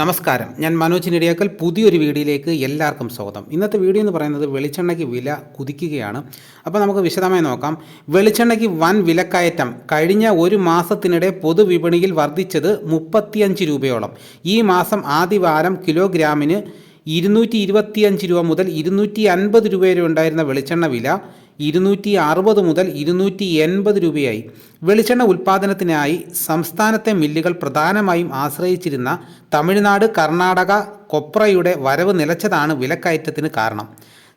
നമസ്കാരം. ഞാൻ മനോജ് നെടിയാക്കൽ. പുതിയൊരു വീഡിയോയിലേക്ക് എല്ലാവർക്കും സ്വാഗതം. ഇന്നത്തെ വീഡിയോ എന്ന് പറയുന്നത് വെളിച്ചെണ്ണയ്ക്ക് വില കുതിക്കുകയാണ്. അപ്പോൾ നമുക്ക് വിശദമായി നോക്കാം. വെളിച്ചെണ്ണയ്ക്ക് വൻ വിലക്കയറ്റം. കഴിഞ്ഞ ഒരു മാസത്തിനിടെ പൊതുവിപണിയിൽ വർദ്ധിച്ചത് മുപ്പത്തിയഞ്ച് രൂപയോളം. ഈ മാസം ആദ്യവാരം കിലോഗ്രാമിന് ഇരുന്നൂറ്റി ഇരുപത്തിയഞ്ച് രൂപ മുതൽ ഇരുന്നൂറ്റി അൻപത് രൂപ വരെ ഉണ്ടായിരുന്ന വെളിച്ചെണ്ണ വില ഇരുന്നൂറ്റി അറുപത് മുതൽ ഇരുന്നൂറ്റി എൺപത് രൂപയായി. വെളിച്ചെണ്ണ ഉൽപ്പാദനത്തിനായി സംസ്ഥാനത്തെ മില്ലുകൾ പ്രധാനമായും ആശ്രയിച്ചിരുന്ന തമിഴ്നാട് കർണാടക കൊപ്രയുടെ വരവ് നിലച്ചതാണ് വിലക്കയറ്റത്തിന് കാരണം.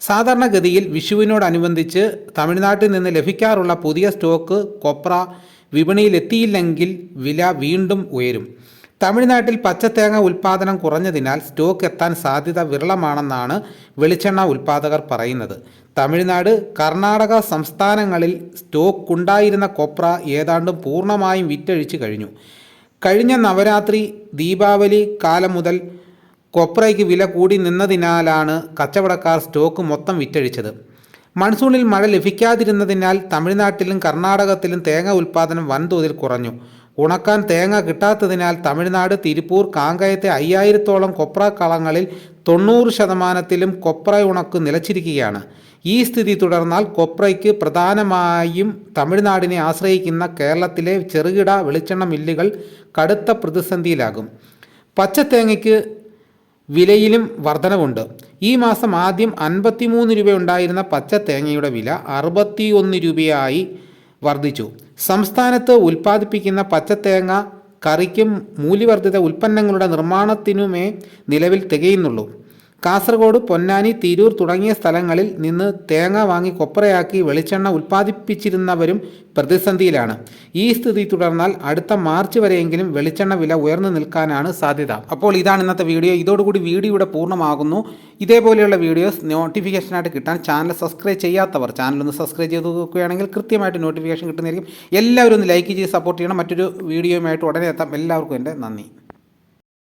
സാധാരണഗതിയിൽ വിഷുവിനോടനുബന്ധിച്ച് തമിഴ്നാട്ടിൽ നിന്ന് ലഭിക്കാറുള്ള പുതിയ സ്റ്റോക്ക് കൊപ്ര വിപണിയിലെത്തിയില്ലെങ്കിൽ വില വീണ്ടും ഉയരും. തമിഴ്നാട്ടിൽ പച്ചത്തേങ്ങ ഉൽപ്പാദനം കുറഞ്ഞതിനാൽ സ്റ്റോക്ക് എത്താൻ സാധ്യത വിരളമാണെന്നാണ് വെളിച്ചെണ്ണ ഉൽപ്പാദകർ പറയുന്നത്. തമിഴ്നാട് കർണാടക സംസ്ഥാനങ്ങളിൽ സ്റ്റോക്ക് ഉണ്ടായിരുന്ന കൊപ്ര ഏതാണ്ടും പൂർണമായും വിറ്റഴിച്ചു കഴിഞ്ഞു. കഴിഞ്ഞ നവരാത്രി ദീപാവലി കാലം മുതൽ കൊപ്രയ്ക്ക് വില കൂടി നിന്നതിനാലാണ് കച്ചവടക്കാർ സ്റ്റോക്ക് മൊത്തം വിറ്റഴിച്ചത്. മൺസൂണിൽ മഴ ലഭിക്കാതിരുന്നതിനാൽ തമിഴ്നാട്ടിലും കർണാടകത്തിലും തേങ്ങ ഉൽപ്പാദനം വൻതോതിൽ കുറഞ്ഞു. ഉണക്കാൻ തേങ്ങ കിട്ടാത്തതിനാൽ തമിഴ്നാട് തിരുപ്പൂർ കാങ്കയത്തെ അയ്യായിരത്തോളം കൊപ്ര കളങ്ങളിൽ തൊണ്ണൂറ് ശതമാനത്തിലും കൊപ്ര ഉണക്ക് നിലച്ചിരിക്കുകയാണ്. ഈ സ്ഥിതി തുടർന്നാൽ കൊപ്രയ്ക്ക് പ്രധാനമായും തമിഴ്നാടിനെ ആശ്രയിക്കുന്ന കേരളത്തിലെ ചെറുകിട വെളിച്ചെണ്ണ മില്ലുകൾ കടുത്ത പ്രതിസന്ധിയിലാകും. പച്ചത്തേങ്ങയ്ക്ക് വിലയിലും വർധനവുണ്ട്. ഈ മാസം ആദ്യം അൻപത്തിമൂന്ന് രൂപ ഉണ്ടായിരുന്ന പച്ച തേങ്ങയുടെ വില അറുപത്തിയൊന്ന് രൂപയായി വർദ്ധിച്ചു. സംസ്ഥാനത്ത് ഉൽപ്പാദിപ്പിക്കുന്ന പച്ചത്തേങ്ങ കറിക്കും മൂല്യവർദ്ധിത ഉൽപ്പന്നങ്ങളുടെ നിർമ്മാണത്തിനുമേ നിലവിൽ തികയുന്നുള്ളൂ. കാസർഗോഡ് പൊന്നാനി തിരൂർ തുടങ്ങിയ സ്ഥലങ്ങളിൽ നിന്ന് തേങ്ങ വാങ്ങി കൊപ്രയാക്കി വെളിച്ചെണ്ണ ഉൽപ്പാദിപ്പിച്ചിരുന്നവരും പ്രതിസന്ധിയിലാണ്. ഈ സ്ഥിതി തുടർന്നാൽ അടുത്ത മാർച്ച് വരെയെങ്കിലും വെളിച്ചെണ്ണ വില ഉയർന്നു നിൽക്കാനാണ് സാധ്യത. അപ്പോൾ ഇതാണ് ഇന്നത്തെ വീഡിയോ. ഇതോടുകൂടി വീഡിയോയുടെ പൂർണമാകുന്നു. ഇതേപോലെയുള്ള വീഡിയോസ് നോട്ടിഫിക്കേഷനായിട്ട് കിട്ടാൻ ചാനൽ സബ്സ്ക്രൈബ് ചെയ്യാത്തവർ ചാനൽ ഒന്ന് സബ്സ്ക്രൈബ് ചെയ്ത് നോക്കുകയാണെങ്കിൽ കൃത്യമായിട്ട് നോട്ടിഫിക്കേഷൻ കിട്ടുന്നതായിരിക്കും. എല്ലാവരും ഒന്ന് ലൈക്ക് ചെയ്ത് സപ്പോർട്ട് ചെയ്യണം. മറ്റൊരു വീഡിയോയുമായിട്ട് ഉടനെ എത്താം. എല്ലാവർക്കും എന്റെ നന്ദി.